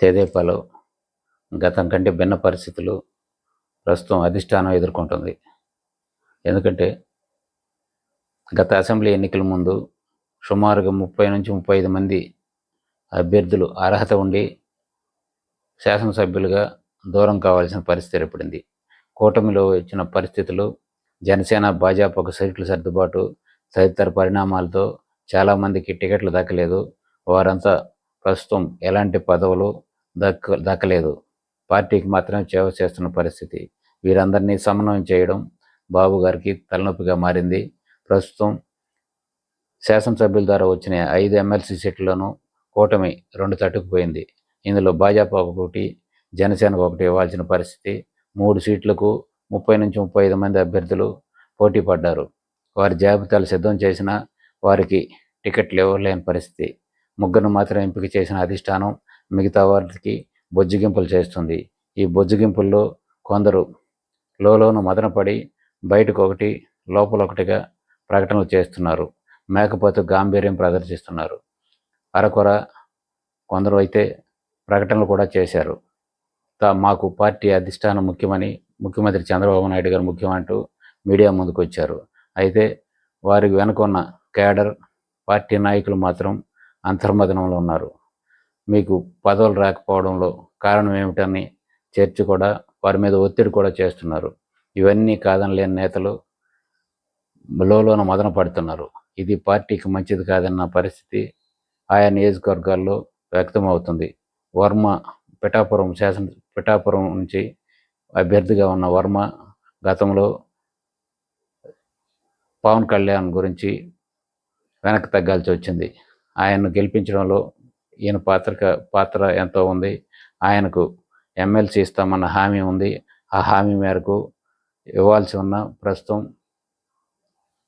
తెదేపాలో గతం కంటే భిన్న పరిస్థితులు ప్రస్తుతం అధిష్టానం ఎదుర్కొంటుంది. ఎందుకంటే గత అసెంబ్లీ ఎన్నికల ముందు సుమారుగా ముప్పై నుంచి ముప్పై ఐదు మంది అభ్యర్థులు అర్హత ఉండి శాసనసభ్యులుగా దూరం కావాల్సిన పరిస్థితి ఏర్పడింది. కూటమిలో ఇచ్చిన పరిస్థితులు జనసేన భాజపాకు సీట్ల సర్దుబాటు తదితర పరిణామాలతో చాలామందికి టికెట్లు దక్కలేదు. వారంతా ప్రస్తుతం ఎలాంటి పదవులు దక్క దక్కలేదు. పార్టీకి మాత్రమే సేవ చేస్తున్న పరిస్థితి. వీరందరినీ సమన్వయం చేయడం బాబు గారికి తలనొప్పిగా మారింది. ప్రస్తుతం శాసనసభ్యుల ద్వారా వచ్చిన ఐదు ఎమ్మెల్సీ సీట్లను కూటమి రెండు తట్టుకుపోయింది ఇందులో భాజపా ఒకటి జనసేనకు ఒకటి ఇవ్వాల్సిన పరిస్థితి. మూడు సీట్లకు ముప్పై నుంచి ముప్పై ఐదు మంది అభ్యర్థులు పోటీ పడ్డారు. వారి జాబితాలు సిద్ధం చేసినా వారికి టికెట్లు ఇవ్వలేని పరిస్థితి. ముగ్గురు మాత్రం ఎంపిక చేసిన అధిష్టానం మిగతా వారికి బొజ్జగింపులు చేస్తుంది. ఈ బొజ్జగింపుల్లో కొందరు లోలోను మదనపడి బయటకు ఒకటి లోపల ఒకటిగా ప్రకటనలు చేస్తున్నారు. మేకపోతు గాంభీర్యం ప్రదర్శిస్తున్నారు. అరకొర కొందరు అయితే ప్రకటనలు కూడా చేశారు. మాకు పార్టీ అధిష్టానం ముఖ్యమని ముఖ్యమంత్రి చంద్రబాబు నాయుడు గారు ముఖ్యమంటూ మీడియా ముందుకు వచ్చారు అయితే వారికి వెనుకున్న కేడర్ పార్టీ నాయకులు మాత్రం అంతర్మదనంలో ఉన్నారు. మీకు పదవులు రాకపోవడంలో కారణం ఏమిటని చర్చి కూడా వారి మీద ఒత్తిడి కూడా చేస్తున్నారు. ఇవన్నీ కాదనలేని నేతలు లోలోన మదన పడుతున్నారు. ఇది పార్టీకి మంచిది కాదన్న పరిస్థితి ఆయా నియోజకవర్గాల్లో వ్యక్తమవుతుంది. వర్మ పిఠాపురం శాసన పిఠాపురం నుంచి అభ్యర్థిగా ఉన్న వర్మ గతంలో పవన్ కళ్యాణ్ గురించి వెనక్కి తగ్గాల్సి వచ్చింది. ఆయన్ను గెలిపించడంలో ఈయన పాత్రిక పాత్ర ఎంతో ఉంది. ఆయనకు ఎమ్మెల్సీ ఇస్తామన్న హామీ ఉంది. ఆ హామీ మేరకు ఇవ్వాల్సి ఉన్న ప్రస్తుతం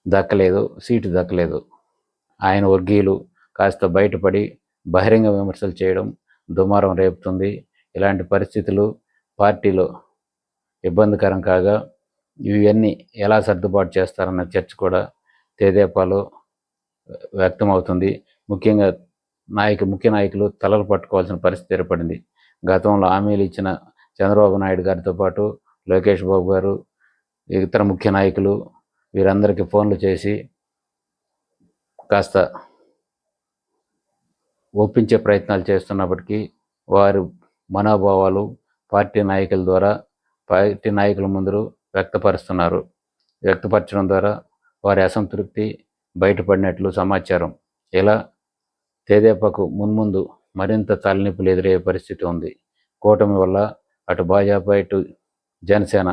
దక్కలేదు సీటు దక్కలేదు. ఆయన వర్గీయులు కాస్త బయటపడి బహిరంగ విమర్శలు చేయడం దుమారం రేపుతుంది. ఇలాంటి పరిస్థితులు పార్టీలో ఇబ్బందికరం కాగా ఇవన్నీ ఎలా సర్దుబాటు చేస్తారన్న చర్చ కూడా తెదేపాలో వ్యక్తమవుతుంది. ముఖ్యంగా నాయకు ముఖ్య నాయకులు తలలు పట్టుకోవాల్సిన పరిస్థితి ఏర్పడింది. గతంలో హామీలు ఇచ్చిన చంద్రబాబు నాయుడు గారితో పాటు లోకేష్ బాబు గారు ఇతర ముఖ్య నాయకులు వీరందరికీ ఫోన్లు చేసి కాస్త ఒప్పించే ప్రయత్నాలు చేస్తున్నప్పటికీ వారి మనోభావాలు పార్టీ నాయకుల ద్వారా పార్టీ నాయకుల ముందు వ్యక్తపరుస్తున్నారు. వ్యక్తపరచడం ద్వారా వారి అసంతృప్తి బయటపడినట్లు సమాచారం. ఇలా తెదేపాకు మున్ముందు మరింత తలనొప్పులు ఎదురయ్యే పరిస్థితి ఉంది. కూటమి వల్ల అటు భాజపా ఇటు జనసేన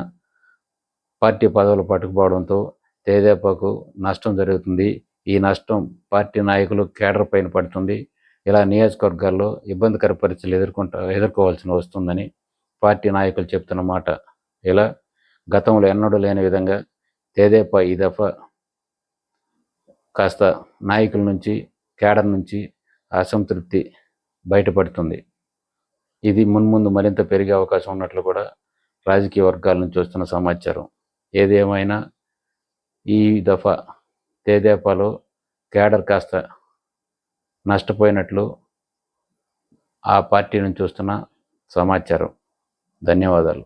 పార్టీ పదవులు పట్టుకుపోవడంతో తెదేపాకు నష్టం జరుగుతుంది. ఈ నష్టం పార్టీ నాయకులు కేడర్ పైన పడుతుంది. ఇలా నియోజకవర్గాల్లో ఇబ్బందికర పరిస్థితులు ఎదుర్కొంటా ఎదుర్కోవాల్సి వస్తుందని పార్టీ నాయకులు చెప్తున్న మాట. ఇలా గతంలో ఎన్నడూ లేని విధంగా తేదేపా ఈ దఫా కాస్త నాయకుల నుంచి కేడర్ నుంచి అసంతృప్తి బయటపడుతుంది. ఇది మున్ముందు మరింత పెరిగే అవకాశం ఉన్నట్లు కూడా రాజకీయ వర్గాల నుంచి వస్తున్న సమాచారం. ఏదేమైనా ఈ దఫా తేదేపాలో కేడర్ కాస్త నష్టపోయినట్లు ఆ పార్టీ నుంచి వస్తున్న సమాచారం. ధన్యవాదాలు.